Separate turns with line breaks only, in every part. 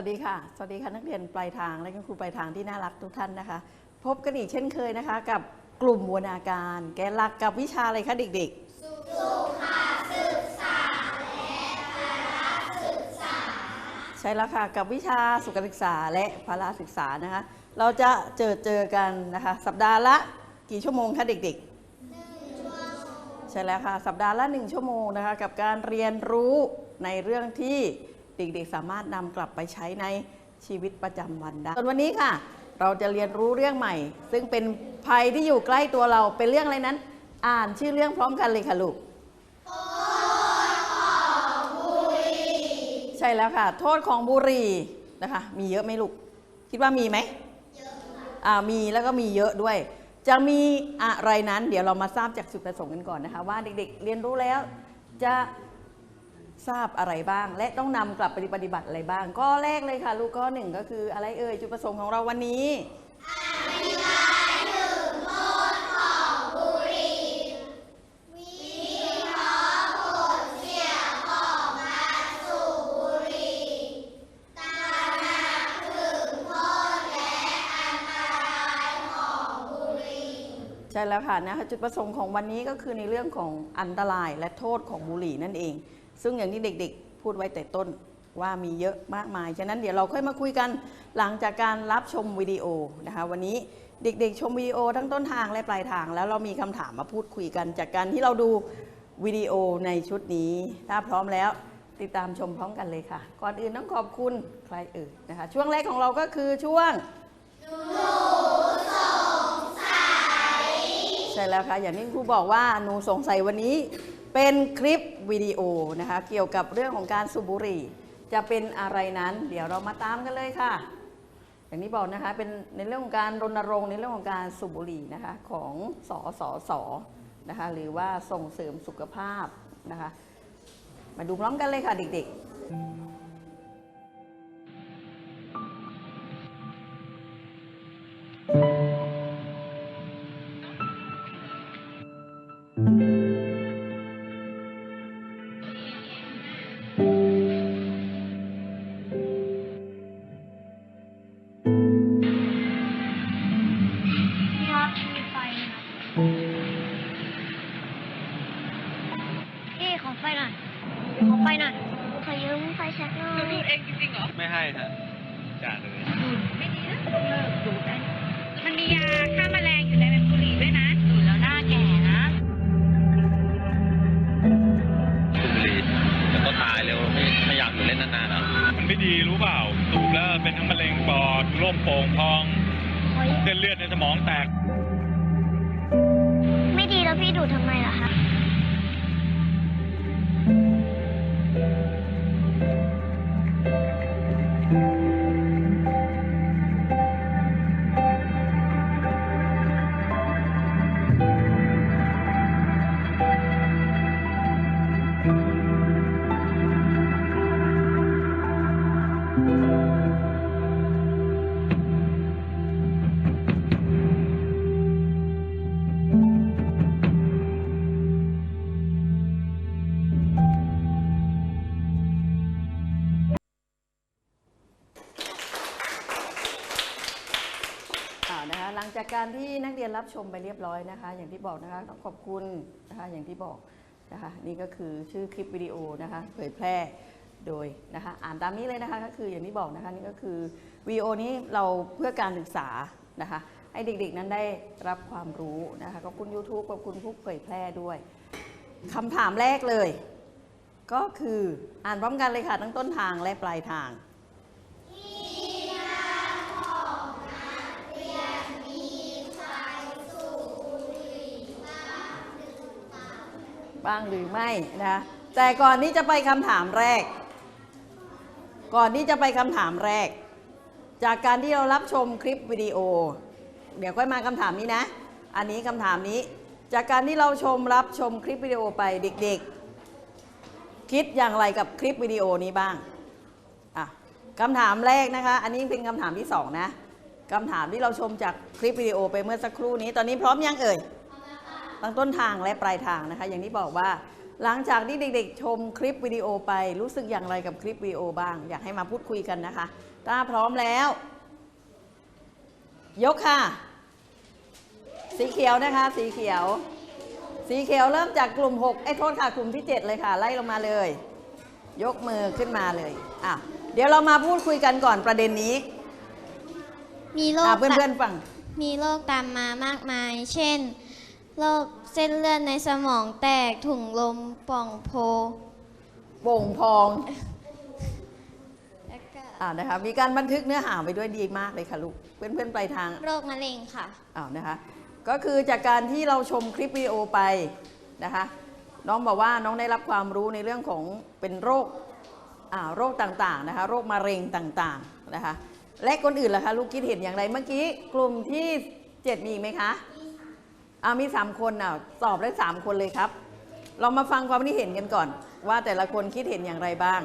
สวัสดีค่ะ สวัสดีค่ะนักเรียนปลายทางและคุณครูปลายทางที่น่ารักทุกท่านนะคะ พบกันอีกเช่นเคยนะคะ กับกลุ่มบูรณาการ แกนหลักกับวิชาอะไรคะเด็กๆ สุขศึกษาและพละศึกษา ใช่แล้วค่ะกับวิชาสุขศึกษาและพละศึกษานะคะ เราจะเจอเจอกันนะคะ สัปดาห์ละกี่ชั่วโมงคะเด็กๆใช่แล้วค่ะสัปดาห์ละ 1 ชั่วโมงนะคะ กับการเรียนรู้ในเรื่องที่ เด็กๆสามารถนำกลับไปใช้ในชีวิตประจำวันได้ส่วนวันนี้ค่ะ เราจะเรียนรู้เรื่องใหม่ ซึ่งเป็นภัยที่อยู่ใกล้ตัวเราเป็นเรื่องอะไรนั้น อ่านชื่อเรื่องพร้อมกันเลยค่ะลูกใช่แล้วค่ะ โทษของบุหรี่นะคะ มีเยอะไหมลูก คิดว่ามีไหมเยอะอ่ามีแล้วก็มีเยอะด้วย จะมีอะไรนั้น เดี๋ยวเรามาทราบจากจุดประสงค์กันก่อนนะคะ ว่าเด็กๆ เรียนรู้แล้วจะ ทราบอะไรบ้าง และต้องนำกลับไปปฏิบัติอะไรบ้าง ก็แรกเลยค่ะ ลูกข้อหนึ่งก็คืออะไรเอ่ยจุดประสงค์ของเราวันนี้ใช่แล้วค่ะนะคะจุดประสงค์ของวันนี้ก็คือในเรื่องของอันตรายและโทษของบุหรี่นั่นเอง ซึ่งอย่างที่เด็กๆ พูดไว้แต่ต้นว่ามีเยอะมากมาย ฉะนั้นเดี๋ยวเราค่อยมาคุยกันหลังจากการรับชมวิดีโอนะคะวันนี้เด็กๆ ชมวิดีโอทั้งต้นทางและปลายทาง แล้วเรามีคำถามมาพูดคุยกัน จากการที่เราดูวิดีโอในชุดนี้ ถ้าพร้อมแล้วติดตามชมพร้อมกันเลยค่ะ ก่อนอื่นต้องขอบคุณใครเอ่ยนะคะ ช่วงแรกของเราก็คือช่วงใช่แล้วค่ะ อย่างที่ครูบอกว่าหนูสงสัยวันนี้ เป็นคลิปวิดีโอนะคะ เกี่ยวกับเรื่องของการสูบบุหรี่ จะเป็นอะไรนั้น เดี๋ยวเรามาตามกันเลยค่ะ อย่างที่บอกนะคะเป็นในเรื่องของการรณรงค์ในเรื่องของการสูบบุหรี่นะคะของสสสนะคะหรือว่าส่งเสริมสุขภาพนะคะ มาดูพร้อมกันเลยค่ะเด็กๆ
เลือด
ในสมองแตก
ไม่ดีแล้วพี่ดูดทำไมล่ะคะ
หลังจากการที่นักเรียนรับชมไปเรียบร้อยนะคะ อย่างที่บอกนะคะต้องขอบคุณนะคะอย่างที่บอกนะคะนี่ก็คือชื่อคลิปวิดีโอนะคะเผยแพร่โดยนะคะอ่านตามนี้เลยนะคะก็คืออย่างที่บอกนะคะนี่ก็คือวิดีโอนี้เราเพื่อการศึกษานะคะให้เด็กๆนั้นได้รับความรู้นะคะขอบคุณ YouTube ขอบคุณผู้เผยแพร่ด้วยคำถามแรกเลย ก็คืออ่านพร้อมกันเลยค่ะทั้งต้นทางและปลายทาง บ้างหรือไม่นะแต่ก่อนที่จะไปคำถามแรก ก่อนที่จะไปคำถามแรก จากการที่เรารับชมคลิปวิดีโอ เดี๋ยวค่อยมาคำถามนี้นะ อันนี้คำถามนี้ จากการที่เราชมรับชมคลิปวิดีโอไปเด็กๆ คิดอย่างไรกับคลิปวิดีโอนี้บ้างอะคำถามแรกนะคะ อันนี้เป็นคำถามที่สองนะคำถามที่เราชมจากคลิปวิดีโอไปเมื่อสักครู่นี้ ตอนนี้พร้อมยังเอ่ย ทั้งต้นทางและปลายทางนะคะ อย่างที่บอกว่า หลังจากที่เด็กๆ ชมคลิปวิดีโอไปรู้สึกอย่างไรกับคลิปวิดีโอบ้าง อยากให้มาพูดคุยกันนะคะ ถ้าพร้อมแล้ว ยกค่ะ สีเขียวนะคะ สีเขียว สีเขียวเริ่มจากกลุ่ม 6 ไอ้ยโทษค่ะ กลุ่มที่ 7 เลยค่ะ ไล่ลงมาเลย ยกมือขึ้นมาเลยอะเดี๋ยวเรามาพูดคุยกันก่อนประเด็นนี้
มีโร
อะ
ค
เพื่อนๆฟัง
มีโรคตามมามากมาย เช่น โรคเส้นเลือดในสมองแตกถุงลมป่องโพ
โป่งพอง
แล้วก็
อ่านะคะมีการบันทึกเนื้อหาไว้ด้วยดีมากเลยค่ะลูกเพื่อนๆปลายทาง
โรคมะเร็งค่ะ
อ้าวนะคะก็คือจากการที่เราชมคลิปวิดีโอไปนะคะน้องบอกว่าน้องได้รับความรู้ในเรื่องของเป็นโรคอ่าโรคต่างๆนะคะโรคมะเร็งต่างๆนะคะและคนอื่นล่ะคะลูกคิดเห็นอย่างไรเมื่อกี้กลุ่มที่ 7 มีอีกไหมคะ อ่ามี 3 คนอะตอบได้3คนเลยครับ เรามาฟังความคิดเห็นกันก่อน ว่าแต่ละคนคิดเห็นอย่างไรบ้าง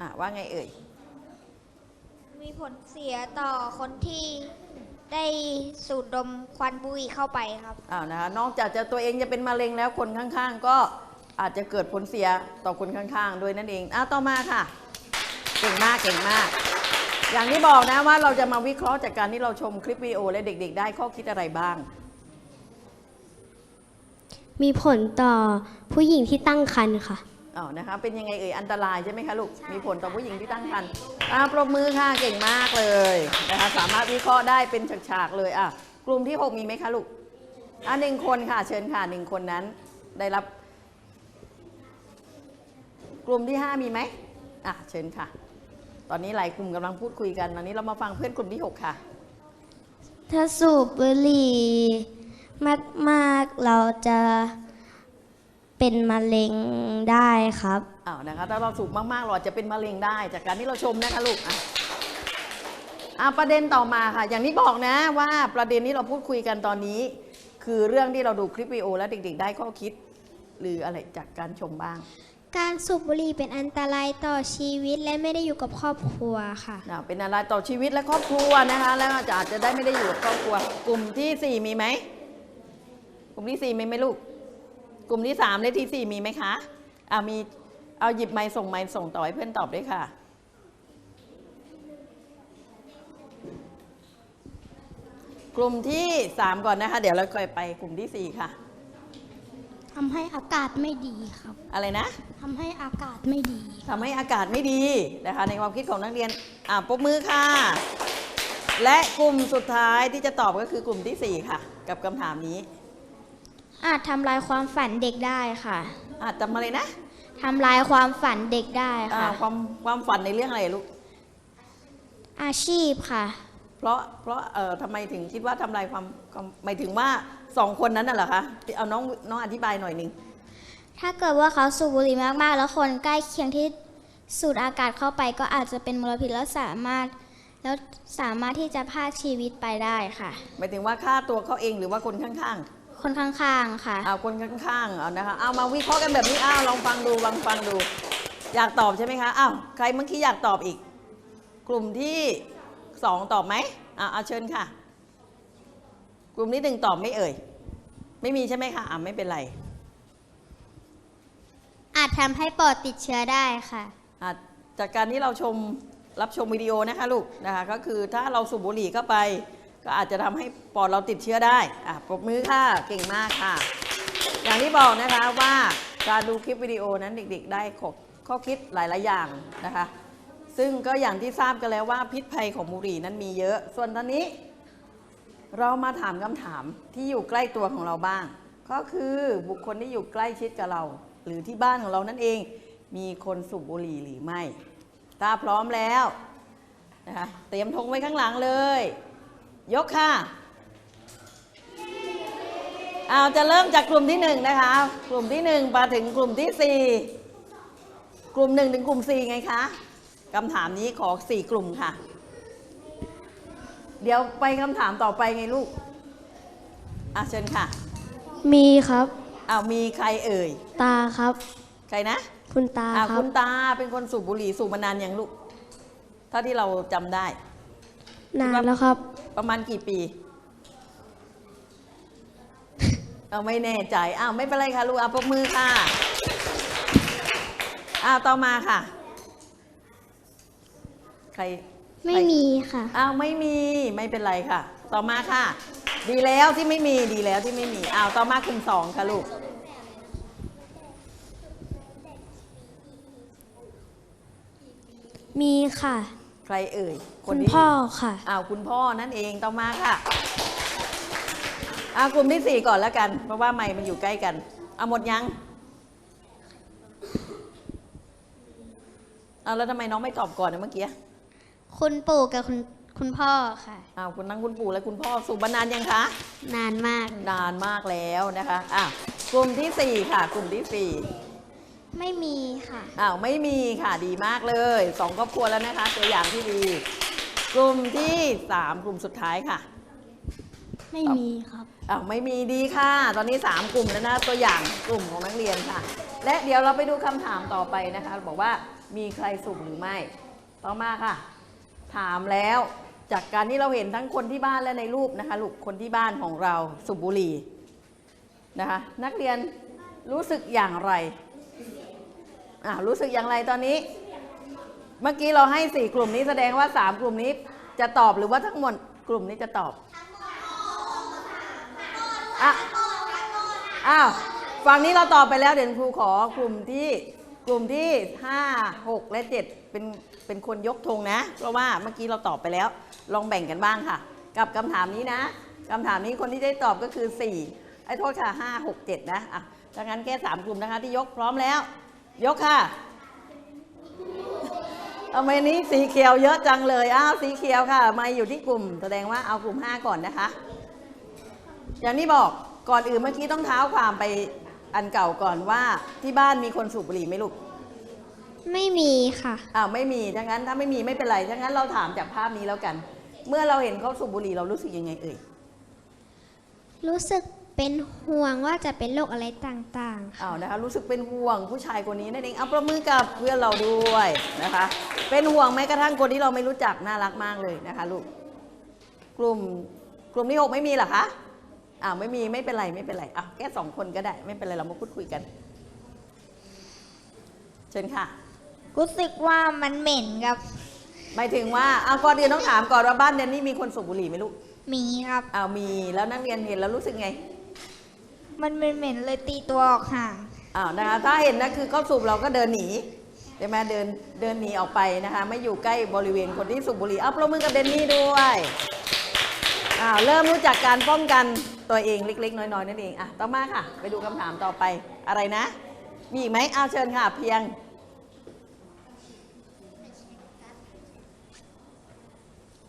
อะว่าไงเอ่ย
มีผลเสียต่อคนที่ได้สูดดมควันบุหรี่เข้าไปครับ
อ้าวนะคะนอกจากจะตัวเองจะเป็นมะเร็งแล้วคนข้างๆ ก็อาจจะเกิดผลเสียต่อคนข้างๆ ด้วยนั่นเองอะต่อมาค่ะ เก่งมากเก่งมาก อย่างที่บอกนะว่าเราจะมาวิเคราะห์จากการที่เราชมคลิปวิดีโอและเด็ก ๆ ได้ข้อคิดอะไรบ้าง
มีผลต่อผู้หญิงที่ตั้งครรภ์ค่ะ
อ๋อ นะคะ เป็นยังไงเอ่ย อันตรายใช่ไหมคะลูก มีผลต่อผู้หญิงที่ตั้งครรภ์อะปรบมือค่ะ เก่งมากเลยนะคะ สามารถวิเคราะห์ได้เป็นฉากๆเลย อะ กลุ่มที่ 6 มีไหมคะลูก อะหนึ่งคนค่ะ เชิญค่ะหนึ่งคนนั้น ได้รับ กลุ่มที่ 5 มีไหมอะ เชิญค่ะ ตอนนี้หลายกลุ่มกำลังพูดคุยกันตอนนี้เรามาฟังเพื่อนกลุ่มที่ 6 ค่ะ
ถ้าสูบบุหรี่มากๆเราจะเป็นมะเร็งได้ครับ
อ้าวนะคะถ้าเราสูบมากๆเราอาจจะเป็นมะเร็งได้ จากการที่เราชมนะคะลูกอะอะประเด็นต่อมาค่ะ อย่างที่บอกนะว่าประเด็นที่เราพูดคุยกันตอนนี้ คือเรื่องที่เราดูคลิปวิดีโอแล้วเด็กๆ ได้ข้อคิด หรืออะไรจากการชมบ้าง
การสูบบุหรี่เป็นอันตรายต่อชีวิตและไม่ได้อยู่กับครอบครัวค่ะ
นะเป็นอะไรต่อชีวิตและครอบครัวนะคะ แล้วอาจจะได้ไม่ได้อยู่กับครอบครัว กลุ่มที่สี่มีไหมกลุ่มที่สี่มีไหมลูก กลุ่มที่สามและที่สี่มีไหมคะอ่ามีเอาหยิบไม้ส่งไม้ส่งต่อให้เพื่อนตอบด้วยค่ะ กลุ่มที่สามก่อนนะคะ เดี๋ยวเราค่อยไปกลุ่มที่สี่ค่ะ
ทำให้อากาศไม่ดีครับ
อะไรนะ
ทำให้อากาศไม่ดี
ทำให้อากาศไม่ดีนะคะ ในความคิดของนักเรียนอ่าปรบมือค่ะ และกลุ่มสุดท้ายที่จะตอบก็คือกลุ่มที่4ค่ะ กับคำถามนี้
อาจทำลายความฝันเด็กได้ค่ะ
อาจจะมาเลยนะ
ทำลายความฝันเด็กได้
อ่า
ค่ะ
ความความฝันในเรื่องอะไรลูก
อาชีพค่ะ
เพราะเพราะเอ่อทำไมถึงคิดว่าทำลายความความหมายถึงว่า สองคนนั้นน่ะเหรอคะ เอาน้องน้องอธิบายหน่อยหนึ่ง
ถ้าเกิดว่าเขาสูบบุหรี่มากๆ แล้วคนใกล้เคียงที่สูดอากาศเข้าไปก็อาจจะเป็นมลพิษแล้วสามารถ แล้วสามารถที่จะพรากชีวิตไปได้ค่ะ
หมายถึงว่าฆ่าตัวเขาเองหรือว่าคนข้าง
คนข้างๆ ค่ะ
ๆเอาคนข้างๆ เอานะคะ เอามาวิเคราะห์กันแบบนี้อ้าวลองฟังดูลองฟังดู อยากตอบใช่ไหมคะอ้าวใครเมื่อกี้อยากตอบอีก กลุ่มที่สองตอบไหมอ่าเอาเชิญค่ะ กลุ่มที่หนึ่งตอบไม่เอ่ย ไม่มีใช่ไหมคะอ่าไม่เป็นไร
อาจทำให้ปอดติดเชื้อได้ค่ะ
อะจากการที่เราชมรับชมวิดีโอนะคะลูกนะคะก็คือถ้าเราสูบบุหรี่เข้าไป ก็อาจจะทำให้ปอดเราติดเชื้อได้อะปรบมือค่ะเก่งมากค่ะ อย่างที่บอกนะคะว่าการดูคลิปวิดีโอนั้นเด็กๆ ได้ข้อข้อคิดหลายๆอย่างนะคะ ซึ่งก็อย่างที่ทราบกันแล้วว่าพิษภัยของบุหรี่นั้นมีเยอะ ส่วนตอนนี้ เรามาถามคำถามที่อยู่ใกล้ตัวของเราบ้าง ก็คือบุคคลที่อยู่ใกล้ชิดกับเรา หรือที่บ้านของเรานั่นเอง มีคนสูบบุหรี่หรือไม่ ถ้าพร้อมแล้วนะคะเตรียมธงไว้ข้างหลังเลย ยกค่ะเอาจะเริ่มจากกลุ่มที่หนึ่งนะคะ กลุ่มที่หนึ่งมาถึงกลุ่มที่สี่กลุ่มหนึ่งถึงกลุ่มสี่ไงคะคำถามนี้ขอสี่กลุ่มค่ะ เดี๋ยวไปคำถามต่อไปไงลูก อะเชิญค่ะ
มีครับ
อ้าวมีใครเอ่ย
ตาครับ
ใครนะ
คุณตา
อะ
ครั
คุณตาเป็นคนสูบบุหรี่สูบมานานยังลูกถ้าที่เราจำได้
นานแล้วครับ
ประมาณกี่ปี เราไม่แน่ใจ อ้าวไม่เป็นไรค่ะลูกเอาปรมือค่ะ อ้าวต่อมาค่ะ ใคร
ไม่
ใคร
มีค่ะ
อ้าวไม่มีไม่เป็นไรค่ะ ต่อมาค่ะ ดีแล้วที่ไม่มีดีแล้วที่ไม่มีอ้าวต่อมากลุ่มสองค่ะลูก
มีค่ะ
ใครเอ่ย
คุณ
ที่
พ่อค่ะ
อ้าวคุณพ่อนั่นเองต่อมาค่ะอ้าวกลุ่มที่สี่ก่อนแล้วกัน เพราะว่าไมค์มันอยู่ใกล้กันเอาหมดยังเอาแล้วทำไมน้องไม่ตอบก่อนนะเมื่อกี้
คุณปู่กับคุณคุณพ่อค่ะ
อ้าวคุณนั่งคุณปู่และคุณพ่อสูบมานานยังคะ
นานมาก
นานมากแล้วนะคะอะกลุ่มที่สี่ค่ะ กลุ่มที่สี่
ไม่มีค่ะ
อ้าวไม่มีค่ะดีมากเลยสองครอบครัวแล้วนะคะ ตัวอย่างที่ดี กลุ่มที่สามกลุ่มสุดท้ายค่ะ
ไม่มีครับ
อ้าวไม่มีดีค่ะ ตอนนี้3กลุ่มแล้วนะตัวอย่างกลุ่มของนักเรียนค่ะ และเดี๋ยวเราไปดูคำถามต่อไปนะคะ บอกว่ามีใครสูบหรือไม่ ต่อมาค่ะ ถามแล้ว จากการที่เราเห็นทั้งคนที่บ้านและในรูปนะคะลูกคนที่บ้านของเราสูบบุหรี่นะคะนักเรียนรู้สึกอย่างไรอ่ารู้สึกอย่างไรตอนนี้ เมื่อกี้เราให้สี่กลุ่มนี้แสดงว่าสามกลุ่มนี้จะตอบหรือว่าทั้งหมดกลุ่มนี้จะตอบอะอ้าวฝั่งนี้เราตอบไปแล้วเดี๋ยวครูขอกลุ่มที่ กลุ่มที่ 5 6 และ 7 เป็นเป็นคนยกธงนะ เพราะว่าเมื่อกี้เราตอบไปแล้ว ลองแบ่งกันบ้างค่ะ กับคำถามนี้นะคำถามนี้คนที่ได้ตอบก็คือ 4 ไอ้โทษค่ะ 5 6 7 นะอะดังนั้นแค่ 3 กลุ่มนะคะที่ยกพร้อมแล้ว ยกค่ะเอาไมนี้สีเขียวเยอะจังเลย อ้าวสีเขียวค่ะ มาอยู่ที่กลุ่ม แสดงว่าเอากลุ่ม 5 ก่อนนะคะ อย่างที่บอกก่อนอื่นเมื่อกี้ต้องเท้าความไป อันเก่าก่อนว่าที่บ้านมีคนสูบบุหรี่ไหมลูก
ไม่มีค่ะ
อ้าวไม่มีถ้างั้นถ้าไม่มีไม่เป็นไรถ้างั้นเราถามจากภาพนี้แล้วกัน เมื่อเราเห็นเขาสูบบุหรี่เรารู้สึกยังไงเอ่ย
รู้สึกเป็นห่วงว่าจะเป็นโรคอะไรต่างๆ
อ้าวนะคะรู้สึกเป็นห่วงผู้ชายคนนี้นั่นเองเอาประมือกับเพื่อนเราด้วยนะคะ เป็นห่วงแม้กระทั่งคนที่เราไม่รู้จักน่ารักมากเลยนะคะลูก กลุ่มกลุ่มที่หกไม่มีเหรอคะ อ้าวไม่มีไม่เป็นไรไม่เป็นไรอะแค่สองคนก็ได้ไม่เป็นไรเรามาพูดคุยกัน เชิญค่ะ
รู้สึกว่ามันเหม็นครับ
หมายถึงว่าเอาก่อนอื่นต้องถามก่อนว่าบ้านเดนนี่มีคนสูบบุหรี่ไหมลูก
มีครับ
อ้าวมีแล้วนักเรียนเห็นแล้วรู้สึกไง
มันเหม็นๆเลยตีตัวออกห่าง
อ้าวนะคะถ้าเห็นนะคือเขาสูบเราก็เดินหนีใช่ไหมเดินเดินหนีออกไปนะคะไม่อยู่ใกล้บริเวณคนที่สูบบุหรี่เอาปรบมือกับเดนนี่ด้วยอ้าวเริ่มรู้จักการป้องกัน ตัวเองเล็ก ๆ น้อยๆนั่นเองอะต่อมาค่ะ ไปดูคำถามต่อไปอะไรนะ มีอีกไหมอ้าวเชิญค่ะ เพียง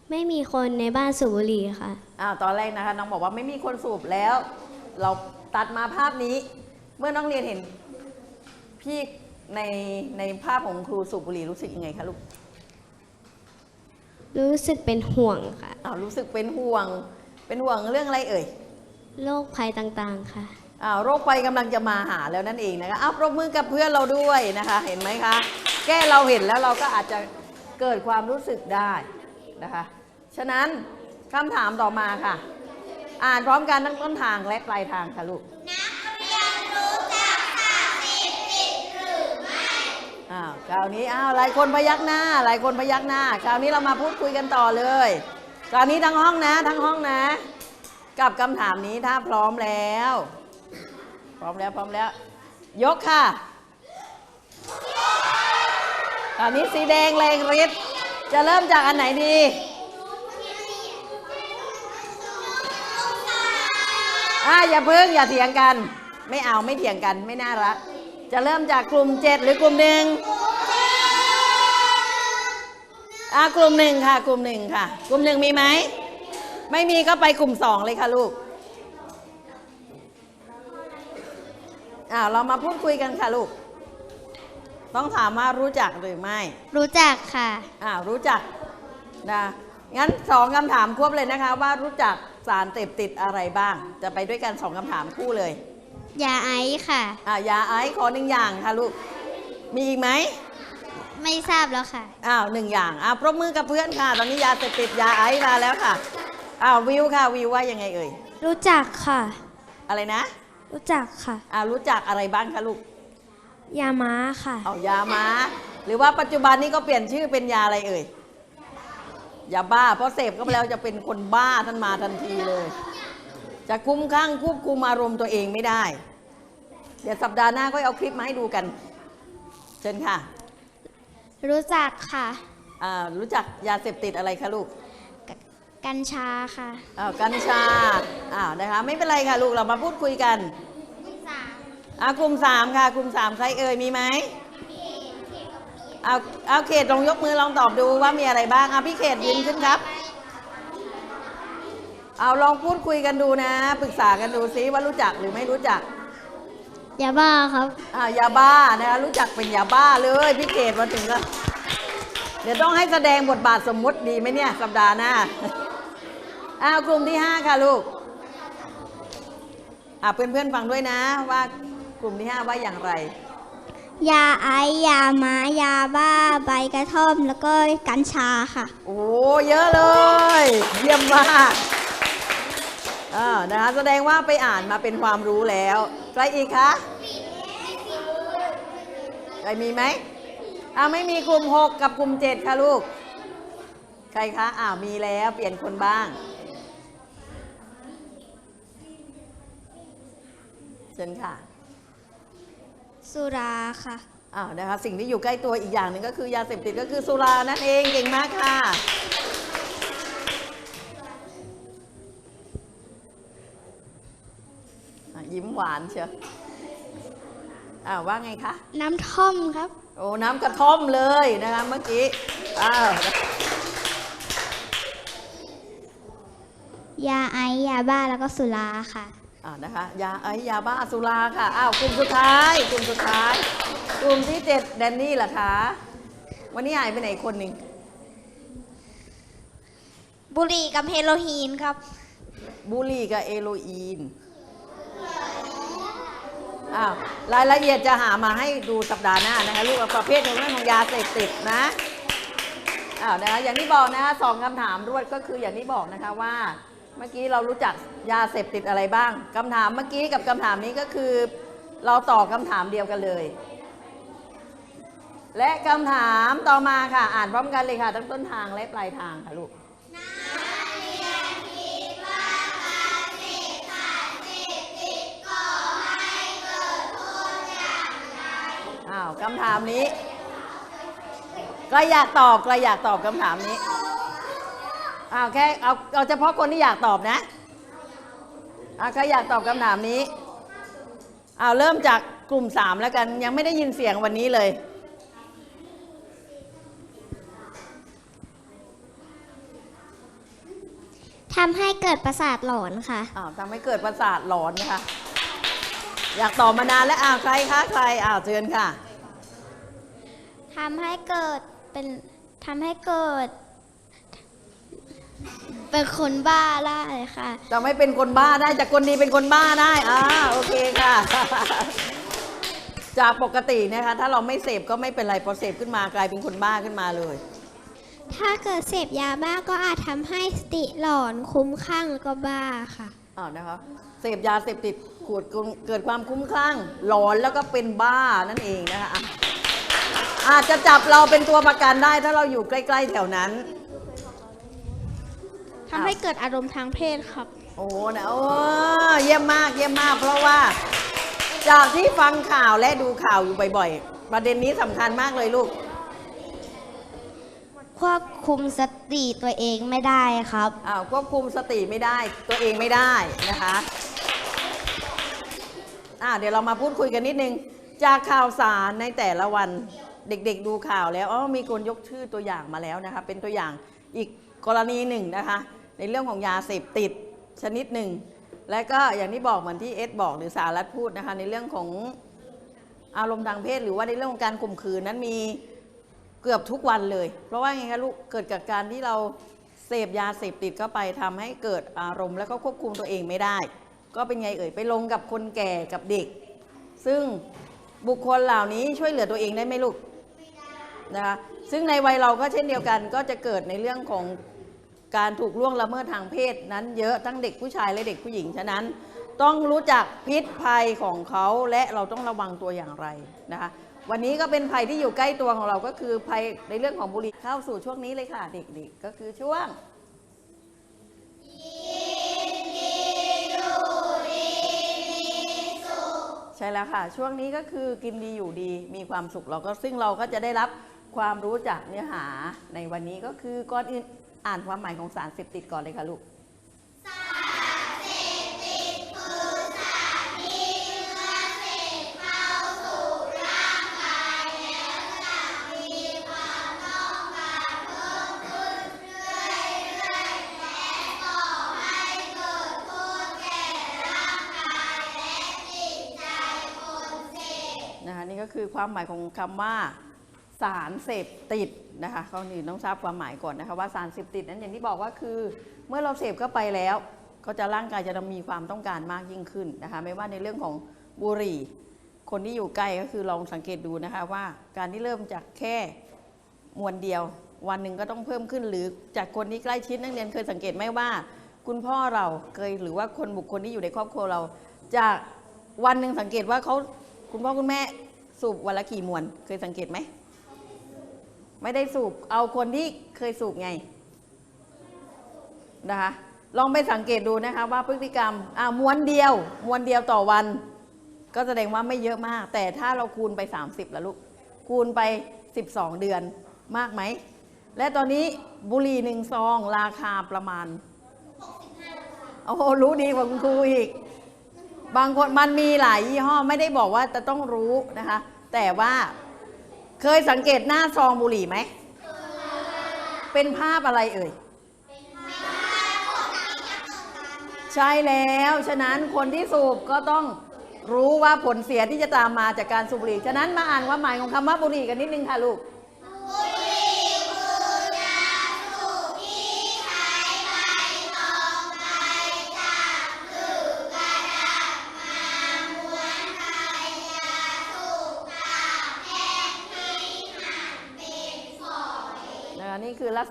ไม่มีคนในบ้านสูบบุหรี่ค่ะ
อ้าว ตอนแรกนะคะน้องบอกว่าไม่มีคนสูบแล้ว เราตัดมาภาพนี้ เมื่อน้องเรียนเห็น พี่ในในภาพของครูสูบบุหรี่รู้สึกยังไงคะลูก
รู้สึกเป็นห่วงค่ะ
อ้าว รู้สึกเป็นห่วง เป็นห่วงเรื่องอะไรเอ่ย
โรคภัยต่างๆค่ะ
อ้าวโรคไฟกำลังจะมาหาแล้วนั่นเองนะคะอ้าวปรบมือกับเพื่อนเราด้วยนะคะ เห็นไหมคะแค่เราเห็นแล้วเราก็อาจจะเกิดความรู้สึกได้นะคะ ฉะนั้นคำถามต่อมาค่ะ อ่านพร้อมกันทั้งต้นทางและปลายทางค่ะลูกอ้าวคราวนี้อ้าวหลายคนพยักหน้า หลายคนพยักหน้า คราวนี้เรามาพูดคุยกันต่อเลย คราวนี้ทั้งห้องนะ ทั้งห้องนะ กับคำถามนี้ถ้าพร้อมแล้ว พร้อมแล้วพร้อมแล้ว ยกค่ะคราวนี้สีแดงแรงฤทธิ์จะเริ่มจากอันไหนดี อ่าอย่าเพิ่งอย่าเถียงกัน ไม่เอาไม่เถียงกันไม่น่ารัก จะเริ่มจากกลุ่มเจ็ดหรือกลุ่มหนึ่งอ่ากลุ่มหนึ่งค่ะ กลุ่มหนึ่งค่ะ กลุ่มหนึ่งมีไหม ไม่มีก็ไปกลุ่มสองเลยค่ะลูกอ่าเรามาพูดคุยกันค่ะลูก ต้องถามว่ารู้จักหรือไม่
รู้จักค่ะ
อ่ารู้จักนะงั้นสองคำถามควบเลยนะคะ ว่ารู้จักสารเสพติดอะไรบ้าง จะไปด้วยกันสองคำถามคู่เลย
ยาไอซ์ค่ะ
อ่ายาไอซ์ขอหนึ่งอย่างค่ะลูก มีอีกไหม
ไม่ทราบแล้วค่ะ
อ้าวหนึ่งอย่างอ่าปรบมือกับเพื่อนค่ะ ตอนนี้ยาเสพติดยาไอซ์มาแล้วค่ะ อ้าววิวค่ะวิวว่ายังไงเอ่ย
รู้จักค่ะ
อะไรนะ
รู้จักค่ะ
อ่ารู้จักอะไรบ้างคะลูก
ยาม้าค่ะ
เอายาม้า หรือว่าปัจจุบันนี้ก็เปลี่ยนชื่อเป็นยาอะไรเอ่ยยาบ้า เพราะเสพก็ไปแล้วจะเป็นคนบ้าทันมาทันทีเลย จะคุ้มข้างควบคุมอารมณ์ตัวเองไม่ได้ เดี๋ยวสัปดาห์หน้าก็เอาคลิปมาให้ดูกัน เชิญค่ะ
รู้จักค่ะ
อ่ารู้จักยาเสพติดอะไรคะลูก
กัญชาค่ะ
อ้าวกัญชาอ้าวนะคะไม่เป็นไรค่ะลูกเรามาพูดคุยกันอ่ากลุ่มสามค่ะกลุ่มสามใครเอ่ยมีไหมเอาเอาเขตลองยกมือลองตอบดูว่ามีอะไรบ้างเอาพี่เขตยืนขึ้นครับ เอาลองพูดคุยกันดูนะ ปรึกษากันดูซิว่ารู้จักหรือไม่รู้จัก
ยาบ้าครับ
อ่ายาบ้านะคะรู้จักเป็นยาบ้าเลยพี่เกดมาถึงแล้วเดี๋ยวต้องให้แสดงบทบาทสมมุติดีไหมเนี่ยสัปดาห์หน้า อ้าวกลุ่มที่5ค่ะลูกอ่าเพื่อนๆฟังด้วยนะว่ากลุ่มที่5ว่าอย่างไร
ยาไอซ์ยาม้ายาบ้าใบกระท่อมแล้วก็กัญชาค่ะ
โอ้โหเยอะเลย เยี่ยมมากอ่านะคะแสดงว่าไปอ่านมาเป็นความรู้แล้วใครอีกคะใครมีไหมอ่าไม่มีกลุ่ม6กับกลุ่ม7ค่ะลูก ใครคะอ้าวมีแล้วเปลี่ยนคนบ้าง ชิญค่ะ
สุราค่ะ
อ้าวนะคะสิ่งที่อยู่ใกล้ตัวอีกอย่างหนึ่งก็คือยาเสพติดก็คือสุรานั่นเองเก่งมากค่ะ อะยิ้มหวานเชียวอ้าวว่าไงคะ
น้ำท่อมครับ
โอ้น้ำกระท่อมเลยนะคะเมื่อกี้อ้าว
ยาไอซ์ยาบ้าแล้วก็สุราค่ะ
อ่านะคะยาไอยาบ้าสุราค่ะอ้าวกลุ่มสุดท้ายกลุ่มสุดท้าย กลุ่มที่เจ็ดแดนนี่ล่ะคะวันนี้หายไปไหนคนหนึ่ง
บุหรี่กับเฮโรอีนครับ
บุหรี่กับเอโรอีนอ้าวรายละเอียดจะหามาให้ดูสัปดาห์หน้านะคะลูกประเภทของเรื่องของยาเสพติดนะอ้าวนะคะอย่างที่บอกนะคะสองคำถามรวดก็คืออย่างที่บอกนะคะว่า เมื่อกี้เรารู้จักยาเสพติดอะไรบ้างคำถามเมื่อกี้กับคำถามนี้ก็คือ เราตอบคำถามเดียวกันเลย และคำถามต่อมาค่ะ อ่านพร้อมกันเลยค่ะทั้งต้นทางและปลายทางค่ะลูกอ้าวคำถามนี้ใครอยากตอบใครอยากตอบคำถามนี้ อ้าวแค่เอาเอาเฉพาะคนที่อยากตอบนะอ้าวใครอยากตอบคำถามนี้อ้าวเริ่มจากกลุ่มสามแล้วกันยังไม่ได้ยินเสียงวันนี้เลย
ทำให้เกิดประสาทหลอนค่ะ
อ้าวทำให้เกิดประสาทหลอนนะคะ อยากตอบมานานแล้วอ้าวใครคะใครอ้าวเชิญค่ะ
ทำให้เกิดเป็นทำให้เกิด เป็นคนบ้าได้ค่ะ
จะไม่เป็นคนบ้าได้จากคนดีเป็นคนบ้าได้อ่าโอเคค่ะ จากปกตินะคะ ถ้าเราไม่เสพก็ไม่เป็นไรพอเสพขึ้นมากลายเป็นคนบ้าขึ้นมาเลย
ถ้าเกิดเสพยาบ้าก็อาจทำให้สติหลอนคุ้มคลั่งแล้วก็บ้าค่ะ
อ่านะคะเสพยาเสพติดขวดเกิดความคุ้มคลั่ง หลอนแล้วก็เป็นบ้านั่นเองนะคะอะอาจจะจับเราเป็นตัวประกันได้ถ้าเราอยู่ใกล้ ๆ แถวนั้น
ทำให้เกิดอารมณ์ทางเพศครับ
โอ้นะโอ้เยี่ยมมากเยี่ยมมาก เพราะว่า จากที่ฟังข่าวและดูข่าวอยู่บ่อยๆ ประเด็นนี้สำคัญมากเลยลูก
ควบคุมสติตัวเองไม่ได้ครับ
อ้าวควบคุมสติไม่ได้ตัวเองไม่ได้นะคะอ่าเดี๋ยวเรามาพูดคุยกันนิดนึง จากข่าวสารในแต่ละวันเด็กๆดูข่าวแล้วอ๋อมีคนยกชื่อตัวอย่างมาแล้วนะคะ เป็นตัวอย่างอีกกรณีหนึ่งนะคะ ในเรื่องของยาเสพติดชนิดหนึ่ง และก็อย่างที่บอกเหมือนที่เอสบอกหรือสารัฐพูดนะคะในเรื่องของอารมณ์ทางเพศ หรือว่าในเรื่องของการข่มขืนนั้นมีเกือบทุกวันเลย เพราะว่าไงคะลูกเกิดจากการที่เราเสพยาเสพติดเข้าไปทำให้เกิดอารมณ์แล้วก็ควบคุมตัวเองไม่ได้ ก็เป็นไงเอ่ยไปลงกับคนแก่กับเด็ก ซึ่งบุคคลเหล่านี้ช่วยเหลือตัวเองได้ไหมลูกนะคะซึ่งในวัยเราก็เช่นเดียวกันก็จะเกิดในเรื่องของ การถูกล่วงละเมิดทางเพศนั้นเยอะทั้งเด็กผู้ชายและเด็กผู้หญิงฉะนั้น ต้องรู้จักพิษภัยของเขาและเราต้องระวังตัวอย่างไรนะคะวันนี้ก็เป็นภัยที่อยู่ใกล้ตัวของเราก็คือภัยในเรื่องของบุหรี่เข้าสู่ช่วงนี้เลยค่ะ เด็กๆก็คือช่วงใช่แล้วค่ะ ช่วงนี้ก็คือกินดีอยู่ดีมีความสุขเราก็ซึ่งเราก็จะได้รับความรู้จากเนื้อหาในวันนี้ก็คือก่อนอื่น อ่านความหมายของสารเสพติดก่อนเลยค่ะลูกสารเสพติดคือสารที่เมื่อเสพเข้าสู่ร่างกายแล้วจะมีความต้องการเพิ่มขึ้นเรื่อยๆและก่อให้เกิดโทษแก่ร่างกายและจิตใจคนเสพนะคะนี่ก็คือความหมายของคำว่า สารเสพติดนะคะก่อนอื่นต้องทราบความหมายก่อนนะคะว่าสารเสพติดนั้นอย่างที่บอกว่าคือ เมื่อเราเสพเข้าไปแล้ว ก็จะร่างกายจะมีความต้องการมากยิ่งขึ้นนะคะไม่ว่าในเรื่องของบุหรี่ คนที่อยู่ใกล้ก็คือลองสังเกตดูนะคะว่าการที่เริ่มจากแค่มวนเดียว วันหนึ่งก็ต้องเพิ่มขึ้นหรือจากคนที่ใกล้ชิดนักเรียนเคยสังเกตไหมว่า คุณพ่อเราเคยหรือว่าคนบุคคลที่อยู่ในครอบครัวเราจากวันหนึ่งสังเกตว่าเขาคุณพ่อคุณแม่สูบวันละกี่มวนเคยสังเกตไหม ไม่ได้สูบเอาคนที่เคยสูบไงนะคะลองไปสังเกตดูนะคะว่าพฤติกรรมอ่ามวนเดียวมวนเดียวต่อวัน ก็แสดงว่าไม่เยอะมาก แต่ถ้าเราคูณไป 30ละลูกคูณไป 12 เดือนมากไหม และตอนนี้บุหรี่หนึ่งซองราคาประมาณโอ้โหรู้ดีกว่าคุณครูอีก บางคนมันมีหลายยี่ห้อไม่ได้บอกว่าจะต้องรู้นะคะ แต่ว่า เคยสังเกตหน้าซองบุหรี่ไหม เป็นภาพอะไรเอ่ย ใช่แล้ว ฉะนั้นคนที่สูบก็ต้องรู้ว่าผลเสียที่จะตามมาจากการสูบบุหรี่ ฉะนั้นมาอ่านความหมายของคำว่าบุหรี่กันนิดนึงค่ะลูก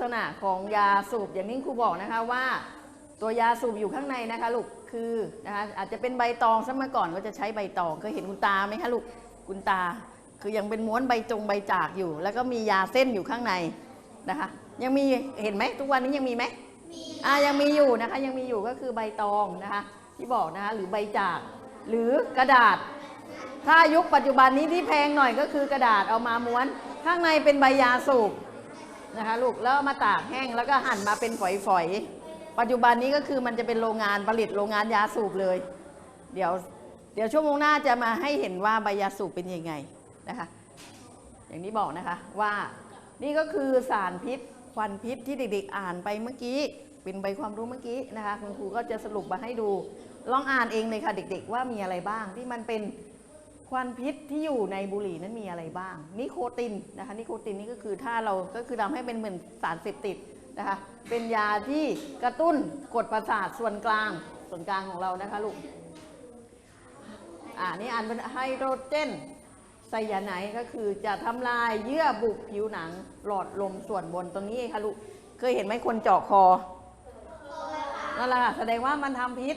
ษณะของยาสูบอย่างที่ครูบอกนะคะว่า ตัวยาสูบอยู่ข้างในนะคะลูกคือนะคะอาจจะเป็นใบตองซะเมื่อก่อนก็จะใช้ใบตองเคยเห็นคุณตาไหมคะลูกคุณตา คือยังเป็นม้วนใบจงใบจากอยู่ แล้วก็มียาเส้นอยู่ข้างในนะคะ ยังมีเห็นไหมทุกวันนี้ยังมีไหมมีอ่ายังมีอยู่นะคะยังมีอยู่ก็คือใบตองนะคะที่บอกนะคะหรือใบจาก หรือกระดาษ ถ้ายุคปัจจุบันนี้ที่แพงหน่อยก็คือกระดาษเอามาม้วน ข้างในเป็นใบยาสูบ นะคะลูกแล้วมาตากแห้งแล้วก็หั่นมาเป็นฝอยๆปัจจุบันนี้ก็คือมันจะเป็นโรงงานผลิตโรงงานยาสูบเลย เดี๋ยวเดี๋ยวชั่วโมงหน้าจะมาให้เห็นว่าใบยาสูบเป็นยังไงนะคะ อย่างที่บอกนะคะว่านี่ก็คือสารพิษควันพิษที่เด็กๆอ่านไปเมื่อกี้เป็นใบความรู้เมื่อกี้นะคะคุณครูก็จะสรุปมาให้ดูลองอ่านเองเลยค่ะเด็ก ๆ ว่ามีอะไรบ้างที่มันเป็น ควันพิษที่อยู่ในบุหรี่นั้นมีอะไรบ้าง นิโคตินนะคะนิโคตินนี่ก็คือถ้าเราก็คือทำให้เป็นเหมือนสารเสพติดนะคะเป็นยาที่กระตุ้นกดประสาทส่วนกลางส่วนกลางของเรานะคะลูกอ่านี่อ่านเป็นไฮโดรเจนไซยาไนด์ก็คือจะทำลายเยื่อบุผิวหนังหลอดลมส่วนบนตรงนี้เองค่ะลูกเคยเห็นไหมคนเจาะคอนั่นแหละค่ะแสดงว่ามันทำพิษ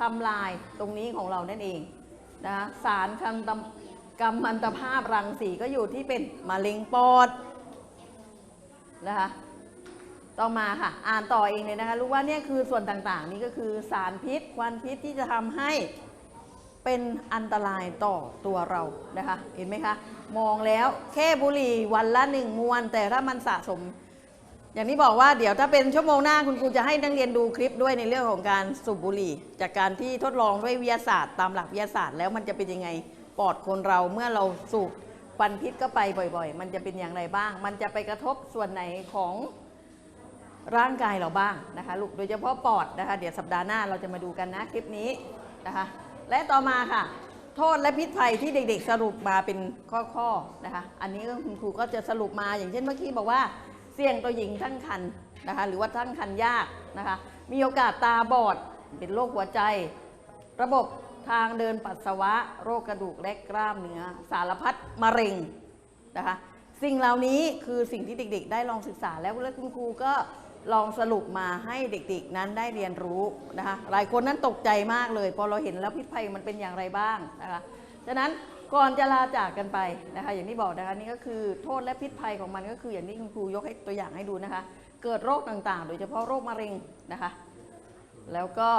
ทำลายตรงนี้ของเรานั่นเอง นะสารคันตกัมมันตภาพรังสีก็อยู่ที่เป็นมะเร็งปอดนะคะต่อมาค่ะ อ่านต่อเองเลยนะคะ รู้ว่าเนี่ยคือส่วนต่างๆ นี่ก็คือสารพิษ ควันพิษที่จะทำให้เป็นอันตรายต่อตัวเรานะคะ เห็นไหมคะ มองแล้วแค่บุหรี่วันละหนึ่งมวน แต่ถ้ามันสะสม อย่างที่บอกว่าเดี๋ยวถ้าเป็นชั่วโมงหน้าคุณครูจะให้นักเรียนดูคลิปด้วยในเรื่องของการสูบบุหรี่ จากการที่ทดลองด้วยวิทยาศาสตร์ ตามหลักวิทยาศาสตร์แล้วมันจะเป็นยังไงปอดคนเราเมื่อเราสูบควันพิษก็ไปบ่อย ๆ มันจะเป็นอย่างไรบ้าง มันจะไปกระทบส่วนไหนของร่างกายเราบ้างนะคะลูกโดยเฉพาะปอดนะคะเดี๋ยวสัปดาห์หน้าเราจะมาดูกันนะคลิปนี้นะคะและต่อมาค่ะ โทษและพิษภัยที่เด็กๆ สรุปมาเป็นข้อๆนะคะอันนี้ก็คุณครูก็จะสรุปมาอย่างเช่นเมื่อกี้บอกว่า เสี่ยงตัวหญิงตั้งครรภ์นะคะหรือว่าตั้งครรภ์ยากนะคะมีโอกาสตาบอดเป็นโรคหัวใจ ระบบทางเดินปัสสาวะ โรคกระดูกและกล้ามเนื้อ สารพัดมะเร็งนะคะสิ่งเหล่านี้คือสิ่งที่เด็ก ๆ ได้ลองศึกษาแล้วแล้วคุณครูก็ลองสรุปมาให้เด็กๆ นั้นได้เรียนรู้นะคะหลายคนนั้นตกใจมากเลย พอเราเห็นแล้วพิษภัยมันเป็นอย่างไรบ้างนะคะฉะนั้น ก่อนจะลาจากกันไปนะคะ อย่างที่บอกนะคะนี่ก็คือโทษและพิษภัยของมันก็คืออย่างที่คุณครูยกให้ตัวอย่างให้ดูนะคะ เกิดโรคต่างๆ โดยเฉพาะโรคมะเร็งนะคะ แล้วก็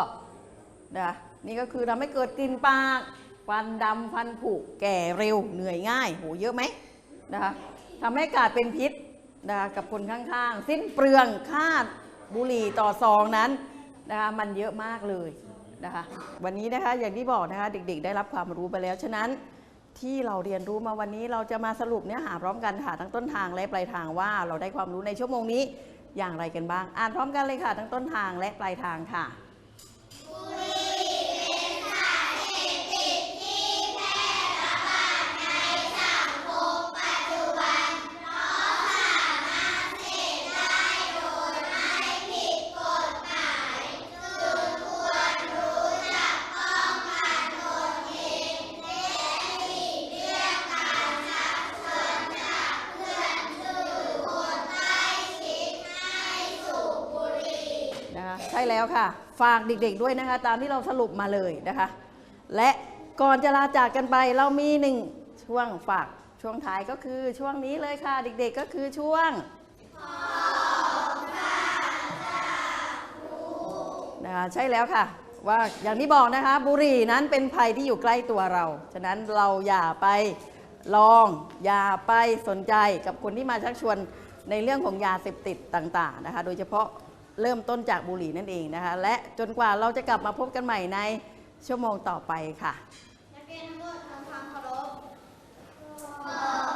นะคะนี่ก็คือทำให้เกิดกลิ่นปากฟันดำฟันผุแก่เร็วเหนื่อยง่ายโหเยอะไหมนะคะทำให้อากาศเป็นพิษนะคะกับคนข้างๆ สิ้นเปลืองค่าบุหรี่ต่อซองนั้นนะคะมันเยอะมากเลยนะคะ วันนี้นะคะอย่างที่บอกนะคะเด็กๆ ได้รับความรู้ไปแล้วฉะนั้น ที่เราเรียนรู้มาวันนี้เราจะมาสรุปเนื้อหาพร้อมกันค่ะทั้งต้นทางและปลายทางว่าเราได้ความรู้ในชั่วโมงนี้อย่างไรกันบ้าง อ่านพร้อมกันเลยค่ะ ทั้งต้นทางและปลายทางค่ะนะคะ ฝากเด็กๆด้วยนะคะ ตามที่เราสรุปมาเลยนะคะ และก่อนจะลาจากกันไปเรามีหนึ่งช่วงฝากช่วงท้ายก็คือช่วงนี้เลยค่ะ เด็กๆก็คือช่วงนะคะใช่แล้วค่ะ ว่าอย่างที่บอกนะคะ บุหรี่นั้นเป็นภัยที่อยู่ใกล้ตัวเรา ฉะนั้นเราอย่าไปลอง อย่าไปสนใจกับคนที่มาชักชวนในเรื่องของยาเสพติดต่าง ๆ นะคะ โดยเฉพาะ เริ่มต้นจากบุหรี่นั่นเองนะคะ และจนกว่าเราจะกลับมาพบกันใหม่ในชั่วโมงต่อไปค่ะ
นักเรียนทั้งหมด
ทำความเคารพ